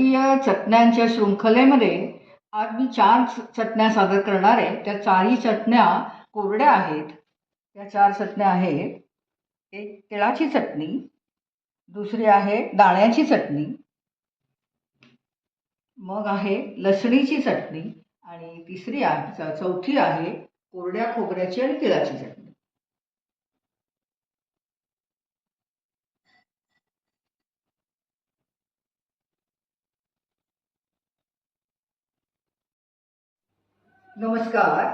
भारतीय चटण्यांच्या शृंखलेमध्ये आज मी चार चटण्या सादर करणार आहे. त्या चारही चटण्या कोरड्या आहेत. त्या चार चटण्या आहेत. एक तिळाची चटणी दुसरी आहे दाण्याची चटणी मग आहे लसणीची चटणी आणि तिसरी आहे चौथी आहे कोरड्या खोबऱ्याची आणि तिळाची चटणी. नमस्कार.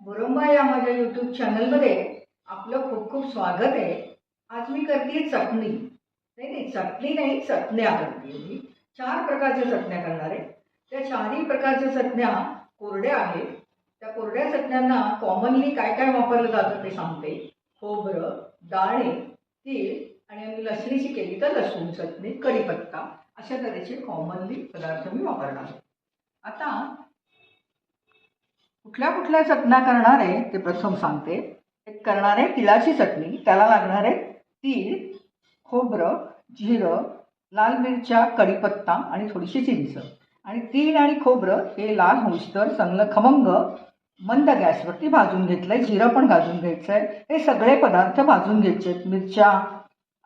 बुरंबा या माझ्या यूट्यूब चॅनलमध्ये आपलं खूप खूप स्वागत आहे. आज मी करते चटणी. नाही नाही चटणी नाही चटण्या करते मी. चार प्रकारच्या चटण्या करणार आहे. त्या चारही प्रकारच्या चटण्या कोरड्या आहेत. त्या कोरड्या चटण्यांना कॉमनली काय काय वापरलं जातं ते सांगते. खोबरं दाणे तीळ आणि आम्ही लसणीची केली तर लसूण चटणी कढीपत्ता अशा तऱ्हेचे कॉमनली पदार्थ मी वापरणार आता कुठल्या कुठल्या चटण्या करणारे ते प्रथम सांगते. एक करणारे तिळाची चटणी त्याला लागणारे तीळ खोबरं जिरं लाल मिरच्या कढीपत्ता आणि थोडीशी चिंच. आणि तीळ आणि खोबरं हे लाल होईस्तर चांगलं खमंग मंद गॅसवरती भाजून घेतलं आहे जिरं पण भाजून घ्यायचं आहे हे सगळे पदार्थ भाजून घ्यायचे आहेत. मिरच्या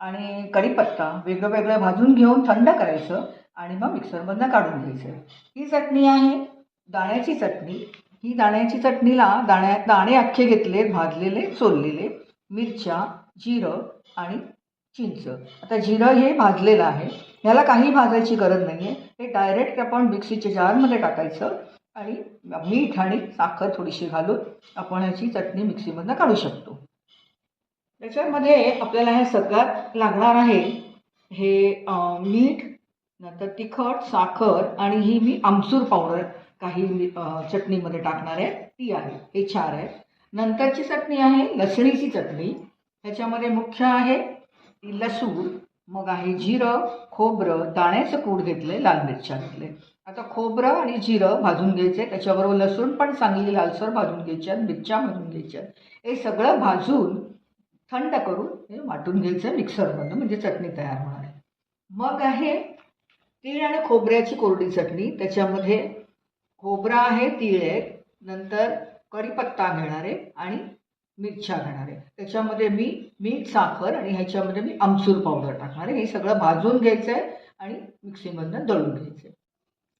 आणि कढीपत्ता वेगळं वेगळं भाजून घेऊन थंड करायचं आणि मग मिक्सरमधनं काढून घ्यायचं. ही चटणी आहे. दाण्याची चटणी ही दाण्याची चटणीला दाण्या दाणे अख्खे घेतले भाजलेले सोललेले मिरच्या जिरं आणि चिंच. आता जिरं हे भाजलेलं आहे. ह्याला काही भाजायची गरज नाही आहे हे डायरेक्ट आपण मिक्सीच्या जारमध्ये टाकायचं आणि मीठ आणि साखर थोडीशी घालून आपण ह्याची चटणी मिक्सीमधनं काढू शकतो. त्याच्यामध्ये आपल्याला हे सगळ्यात लागणार आहे हे मीठ नंतर तिखट साखर आणि ही मी आमचूर पावडर काही चटणीमध्ये टाकणार आहे. ती आहे. हे चार आहे. नंतरची चटणी आहे लसणीची चटणी. त्याच्यामध्ये मुख्य आहे ती लसूण मग आहे जिरं खोबरं दाण्याचं कूड घेतले लाल मिरच्या घेतले आता खोबरं आणि जिरं भाजून घ्यायचे. त्याच्याबरोबर लसूण पण चांगली लालसर भाजून घ्यायच्या मिरच्या भाजून घ्यायच्या. हे सगळं भाजून थंड करून हे वाटून घ्यायचं मिक्सरमधनं म्हणजे चटणी तयार होणार आहे. मग आहे तीळ आणि खोबऱ्याची कोरडी चटणी. त्याच्यामध्ये खोबरा आहे तीळ आहे नंतर कढीपत्ता घेणार आहे आणि मिरच्या घेणार आहे. त्याच्यामध्ये मी मीठ साखर आणि ह्याच्यामध्ये मी आमचूर पावडर टाकणार आहे. हे सगळं भाजून घ्यायचं आहे आणि मिक्सीमधनं दळून घ्यायचं आहे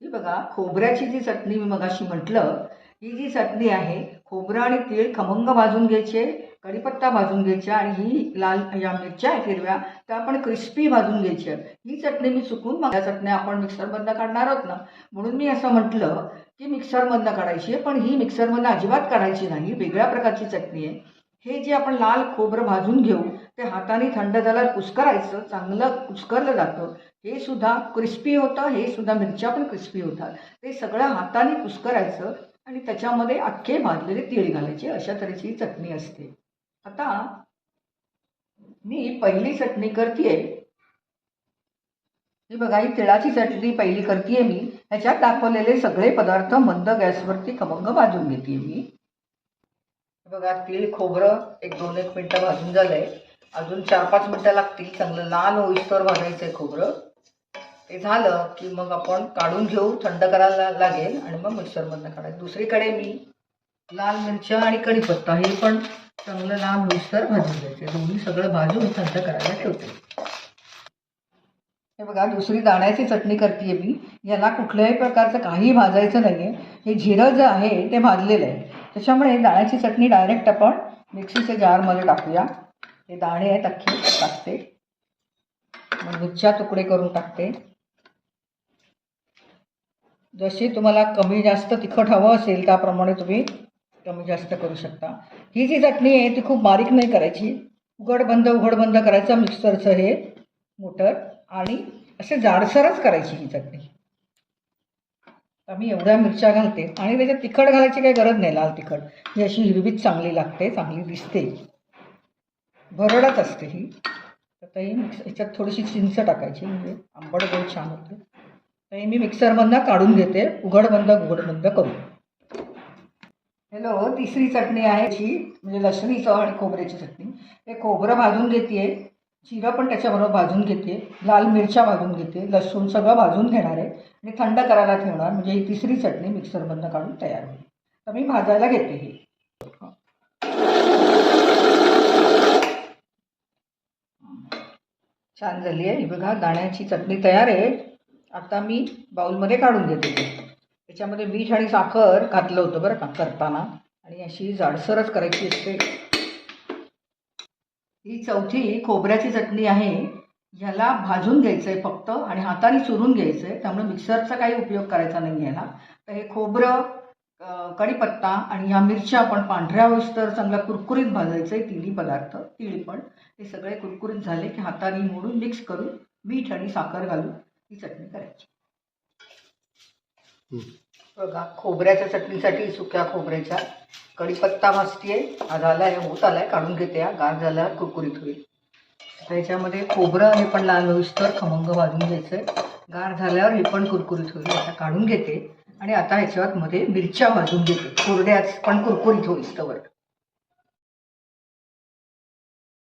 ही बघा खोबऱ्याची जी चटणी मी मगाशी म्हटलं ही जी चटणी आहे खोबरं आणि तीळ खमंग भाजून घ्यायचे कढीपत्ता भाजून घ्यायचा आणि ही लाल या मिरच्या आहेत हिरव्या त्या आपण क्रिस्पी भाजून घ्यायच्या ही चटणी मी चुकून मग या चटण्या आपण मिक्सरमधनं काढणार आहोत ना. म्हणून मी असं म्हटलं की मिक्सरमधनं काढायची आहे पण ही मिक्सरमधनं अजिबात काढायची नाही. वेगळ्या प्रकारची चटणी आहे. हे जे आपण लाल खोबरं भाजून घेऊ ते हाताने थंड झाल्यावर कुस्करायचं चांगलं कुस्करलं जातं. हे सुद्धा क्रिस्पी होतं हे सुद्धा मिरच्या पण क्रिस्पी होतात. ते सगळं हाताने कुस्करायचं आणि त्याच्यामध्ये अख्खे भाजलेले तीळ घालायचे. अशा तऱ्हेची ही चटणी असते. आता मी पहिली चटणी करते हे बघा ही तिळाची चटणी पहिली करते मी. ह्याच्यात दाखवलेले सगळे पदार्थ मंद गॅसवरती खमंग भाजून घेते मी. बघा तीळ खोबरं एक दोन एक मिनटं भाजून झालंय. अजून चार पाच मिनटं लागतील. चांगलं लाल होईस्तर भाजायचं आहे खोबरं. ते झालं की मग आपण काढून घेऊ. थंड करायला लागेल आणि मग मिक्सरमधनं काढायचं. दुसरीकडे मी लाल मिरच्या आणि कढीपत्ता हे पण चांगलं लांब होईस्तर भाजून घ्यायचे. दोन्ही सगळं भाजून थंड करायला ठेवते. हे बघा दुसरी दाण्याची चटणी करते मी. याला कुठल्याही प्रकारचं काही भाजायचं नाही आहे हे जिरं जे आहे ते भाजलेलं आहे. त्याच्यामुळे दाण्याची चटणी डायरेक्ट आपण मिक्सीच्या जारमध्ये टाकूया. हे दाणे आहेत अख्खे टाकते. मग मिरच्या तुकडे करून टाकते. जशी तुम्हाला कमी जास्त तिखट हवं असेल त्याप्रमाणे तुम्ही कमी जास्त करू शकता. ही जी चटणी आहे ती खूप बारीक नाही करायची. उघड बंद उघड बंद करायचं मिक्सरचं हे मोटर आणि असे जाडसरच करायची ही चटणी. आम्ही एवढ्या मिरच्या घालते आणि त्याच्यात तिखट घालायची काही गरज नाही लाल तिखट. ही अशी हिरवीच चांगली लागते चांगली दिसते. भरडच असते ही. आता ही मिक्स ह्याच्यात थोडीशी चिंच टाकायची म्हणजे आंबट गोड छान होते. तर मी मिक्सरमधनं काढून घेते उघड बंद उघड बंद करून. हॅलो तिसरी चटणी आहे जी म्हणजे लसणीचं आणि खोबऱ्याची चटणी. हे खोबरं भाजून घेते जिरं पण त्याच्याबरोबर भाजून घेते लाल मिरच्या भाजून घेते लसूण सगळं भाजून घेणार आहे आणि थंड करायला ठेवणार म्हणजे ही तिसरी चटणी मिक्सरमधनं काढून तयार होईल. तर मी भाजायला घेते ही. छान झाली आहे. ही बघा दाण्याची चटणी तयार आहे. आता मी बाऊलमध्ये काढून घेते ती. त्याच्यामध्ये मीठ आणि साखर घातलं होतं बरं का करताना. आणि अशी जाडसरच करायची असते. ही चौथी खोबऱ्याची चटणी आहे. ह्याला भाजून घ्यायचं आहे फक्त आणि हाताने चुरून घ्यायचं आहे त्यामुळे मिक्सरचा काही उपयोग करायचा नाही ह्याला तर हे खोबरं कढीपत्ता आणि ह्या मिरच्या आपण पांढऱ्या तर चांगला कुरकुरीत भाजायचं आहे तिन्ही पदार्थ तिळी पण. हे सगळे कुरकुरीत झाले की हाताने मोडून मिक्स करून मीठ आणि साखर घालून ही चटणी करायची. बघा खोबऱ्याच्या चटणीसाठी सुक्या खोबऱ्याच्या कढीपत्ता आहे हा झाला आहे होत आलाय काढून घेते हा. गार झाल्यावर कुरकुरीत होईल. त्याच्यामध्ये खोबरं हे पण लाल होईस्तर खमंग भाजून घ्यायचं आहे गार झाल्यावर हे पण कुरकुरीत होईल. आता काढून घेते आणि आता ह्याच्यात मध्ये मिरच्या भाजून घेते. कोरड्याच पण कुरकुरीत होईस्तवर.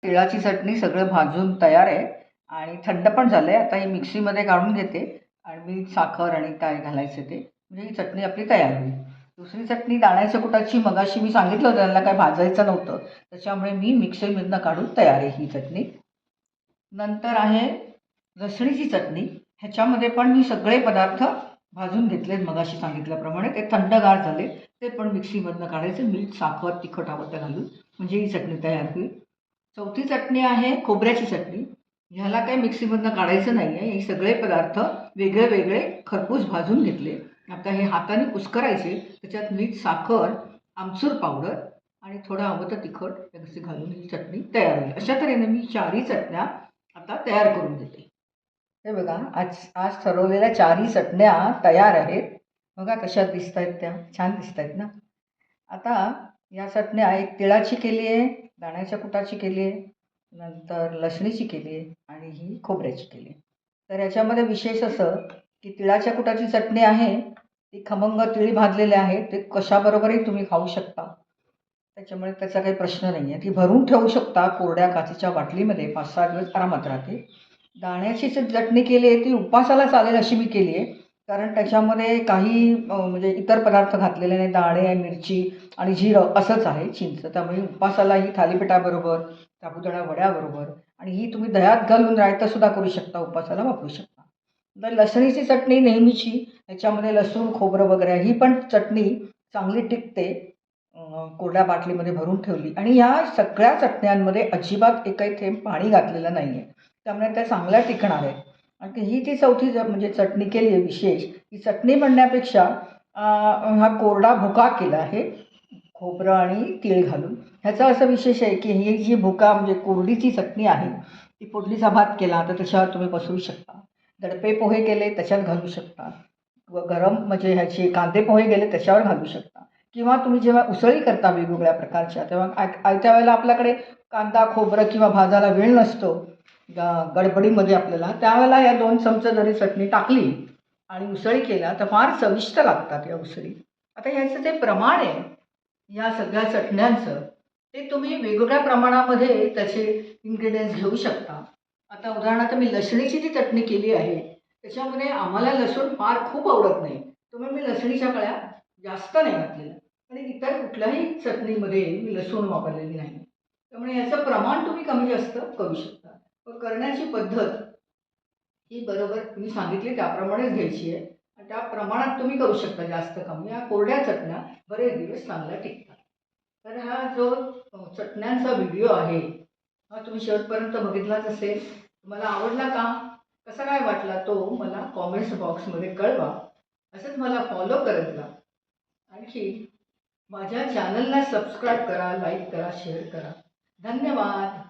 तिळाची चटणी सगळं भाजून तयार आहे. आणि थंड पण झालं आहे आता ही मिक्सीमध्ये काढून घेते. आणि मी साखर आणि काय घालायचं ते. म्हणजे ही चटणी आपली तयार होईल. दुसरी चटणी दाण्याच्या कुटाची मगाशी मी सांगितलं होतं त्यांना काय भाजायचं नव्हतं. त्याच्यामुळे मी मिक्सरमधनं काढून तयार आहे ही चटणी. नंतर आहे लसणीची चटणी. ह्याच्यामध्ये पण मी सगळे पदार्थ भाजून घेतलेत मगाशी सांगितल्याप्रमाणे. ते थंडगार झाले ते पण मिक्सीमधनं काढायचे. मीठ साखर तिखट हवं तर घालून. म्हणजे ही चटणी तयार होईल. चौथी चटणी आहे खोबऱ्याची चटणी. ह्याला काही मिक्सीमधनं काढायचं नाही आहे हे सगळे पदार्थ वेगळे वेगळे खरपूस भाजून घेतले. आता हे हाताने कुस्करायचे त्याच्यात मीठ साखर आमचूर पावडर आणि थोडं हवं तर तिखट असे घालून ही चटणी तयार होईल. अशा तऱ्हेने मी चारही चटण्या आता तयार करून देते हे बघा आज आज ठरवलेल्या चारही चटण्या तयार आहेत. बघा कशा दिसत आहेत त्या. छान दिसत आहेत ना? आता या चटण्या एक तिळाची केली आहे दाण्याच्या कुटाची केली आहे नंतर लसणीची केली आहे आणि ही खोबऱ्याची केली आहे. तर याच्यामध्ये विशेष असं की तिळाच्या कुटाची चटणी आहे ती खमंग तिळी भाजलेले आहे ते कशाबरोबरही तुम्ही खाऊ शकता. त्याच्यामुळे त्याचा काही प्रश्न नाही आहे ती भरून ठेवू शकता कोरड्या काचेच्या बाटलीमध्ये पाच सहा दिवस आरामात राहते दाण्याची जी चटणी केली आहे ती उपासाला चालेल अशी मी केली आहे. कारण त्याच्यामध्ये काही म्हणजे इतर पदार्थ घातलेले नाही. दाणे मिरची आणि जिरं असंच आहे चिंच. त्यामुळे उपासाला ही थालीपीठाबरोबर साबुदाणा वड्याबरोबर आणि ही तुम्ही दह्यात घालून रायतासुद्धा करू शकता उपासाला वापरू शकता. तर लसणीची चटणी नेहमीची ह्याच्यामध्ये लसूण खोबरं वगैरे ही पण चटणी चांगली टिकते कोरड्या बाटलीमध्ये भरून ठेवली. आणि ह्या सगळ्या चटण्यांमध्ये अजिबात एकही थेंब पाणी घातलेलं नाही आहे त्यामुळे त्या चांगल्या टिकणार आहेत. आणि ही ती चौथी ज म्हणजे चटणी केली आहे विशेष ही चटणी म्हणण्यापेक्षा हा कोरडा भुका केला आहे खोबरं आणि तीळ घालून. ह्याचा असं विशेष आहे की ही जी भुका म्हणजे कोरडीची चटणी आहे ती पुढलीचा भात केला तर त्याच्यावर तुम्ही बसवू शकता. दडपे पोहे केले त्याच्यात घालू शकता. व गरम म्हणजे ह्याचे कांदे पोहे गेले त्याच्यावर घालू शकता. किंवा तुम्ही जेव्हा उसळी करता वेगवेगळ्या प्रकारच्या तेव्हा आय आयत्या वेळेला आपल्याकडे कांदा खोबरं किंवा भाजायला वेळ नसतो. ग- गडबडीमध्ये आपल्याला. त्यावेळेला या दोन चमचे जरी चटणी टाकली आणि उसळी केल्या तर फार चविष्ट लागतात या उसळी. आता ह्याचं जे प्रमाण आहे या सगळ्या चटण्यांचं ते तुम्ही वेगवेगळ्या प्रमाणामध्ये त्याचे इन्ग्रेडियंट्स घेऊ शकता. आता उदाहरणार्थ मी लसणीची जी चटणी केली आहे त्याच्यामध्ये आम्हाला लसूण फार खूप आवडत नाही. त्यामुळे मी लसणीच्या कळ्या जास्त नाही घातलेल्या. आणि इतर कुठल्याही चटणीमध्ये मी लसूण वापरलेली नाही. त्यामुळे याचं प्रमाण तुम्ही कमी जास्त करू शकता. पण करण्याची पद्धत ही बरोबर मी सांगितली त्याप्रमाणेच घ्यायची आहे. आणि त्या प्रमाणात तुम्ही करू शकता जास्त कमी. या कोरड्या चटण्या बरेच दिवस चांगल्या टिकतात. तर हा जो चटण्यांचा व्हिडिओ आहे हा तुम्ही शेवटपर्यंत बघितलाच असेल. तुम्हाला आवडला का? कसा काय वाटला तो? मला कॉमेंट्स बॉक्समध्ये कळवा. असंच मला फॉलो करत जा. आणखी माझ्या चॅनलला सबस्क्राईब करा लाईक करा शेअर करा. धन्यवाद.